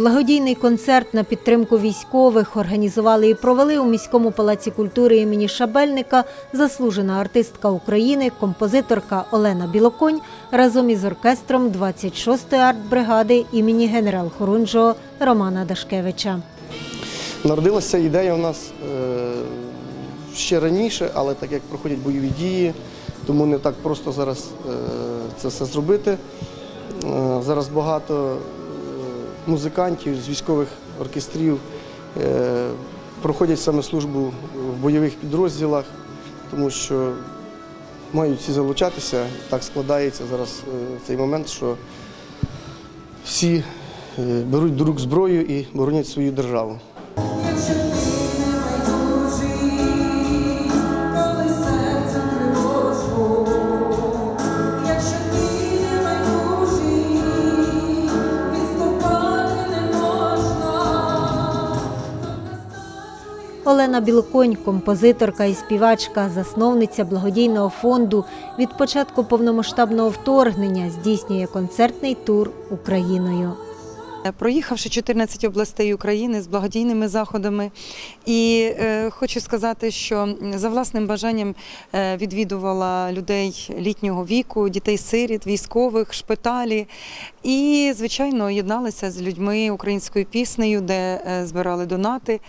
Благодійний концерт на підтримку військових організували і провели у міському палаці культури імені Шабельника заслужена артистка України, композиторка Олена Білоконь разом із оркестром 26-ї артбригади імені генерал-хорунжого Романа Дашкевича. Народилася ідея у нас е, ще раніше, але так як проходять бойові дії, тому не так просто зараз е, це все зробити. Е, Зараз багато музикантів з військових оркестрів е, проходять саме службу в бойових підрозділах, тому що мають всі залучатися. Так складається зараз е, цей момент, що всі е, беруть до рук зброю і боронять свою державу. Олена Білоконь, композиторка і співачка, засновниця благодійного фонду, від початку повномасштабного вторгнення здійснює концертний тур Україною. Проїхавши 14 областей України з благодійними заходами, і е, хочу сказати, що за власним бажанням е, відвідувала людей літнього віку, дітей-сиріт, військових, шпиталі. І, звичайно, єдналася з людьми українською піснею, де е, збирали донати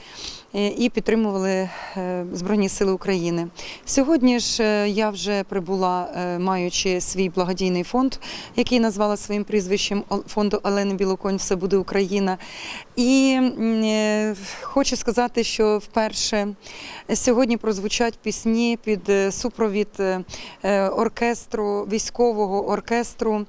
і підтримували е, Збройні Сили України. Сьогодні ж е, я вже прибула, е, маючи свій благодійний фонд, який назвала своїм прізвищем фонду Олени Білоконь Все буде Україна. І е, хочу сказати, що вперше сьогодні прозвучать пісні під е, супровід е, е, оркестру, військового оркестру.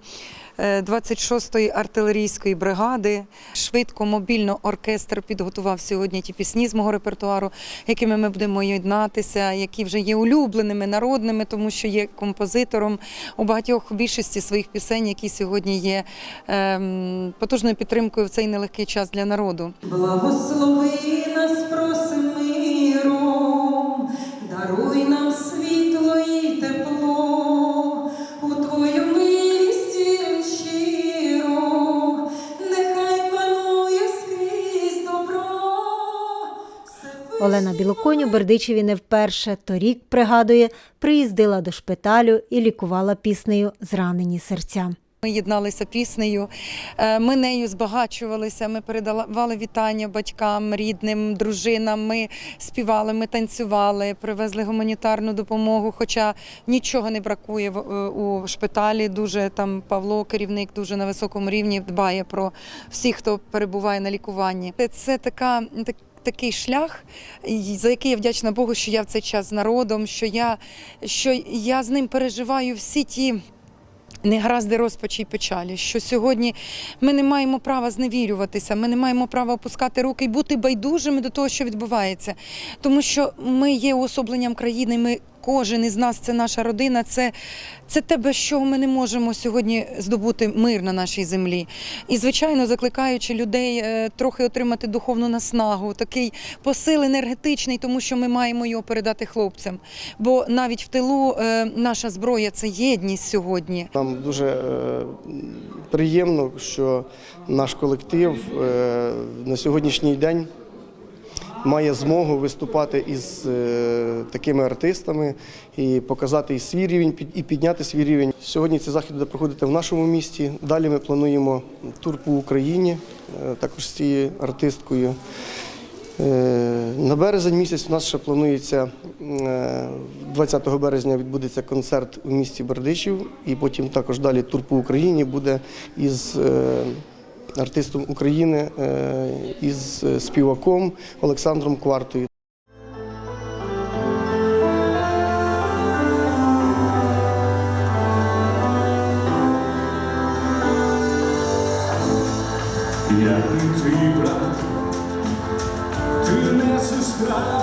Е, 26-ї артилерійської бригади. Швидко, мобільно оркестр підготував сьогодні ті пісні з мого репертуару, якими ми будемо єднатися, які вже є улюбленими, народними, тому що є композитором у багатьох більшості своїх пісень, які сьогодні є ем, потужною підтримкою в цей нелегкий час для народу. Благослови нас, просим миром, даруй нам Олена Білоконь у Бердичеві не вперше. Торік, пригадує, приїздила до шпиталю і лікувала піснею зранені серця. Ми єдналися піснею, е, ми нею збагачувалися. Ми передавали вітання батькам, рідним, дружинам. Ми співали, ми танцювали, привезли гуманітарну допомогу. Хоча нічого не бракує е, у шпиталі. Дуже там Павло, керівник, дуже на високому рівні дбає про всіх, хто перебуває на лікуванні. Це така так. Такий шлях, за який я вдячна Богу, що я в цей час з народом, що я, що я з ним переживаю всі ті негаразди розпачі й печалі, що сьогодні ми не маємо права зневірюватися, ми не маємо права опускати руки і бути байдужими до того, що відбувається. Тому що ми є уособленням країни, ми кожен із нас це наша родина, це, це те, без чого ми не можемо сьогодні здобути мир на нашій землі. І, звичайно, закликаючи людей е, трохи отримати духовну наснагу, такий посил енергетичний, тому що ми маємо його передати хлопцям. Бо навіть в тилу е, наша зброя це єдність сьогодні. Нам дуже е, приємно, що наш колектив на сьогоднішній день має змогу виступати із е, такими артистами і показати і свій рівень, і підняти свій рівень. Сьогодні цей захід буде проходити в нашому місті. Далі ми плануємо тур по Україні, е, також з цією артисткою. Е, На березень місяць у нас ще планується е, 20 березня відбудеться концерт у місті Бердичів, і потім також далі тур по Україні буде із артистом України, е, із е, співаком Олександром Квартою. Я ти твій брат, ти не сестра,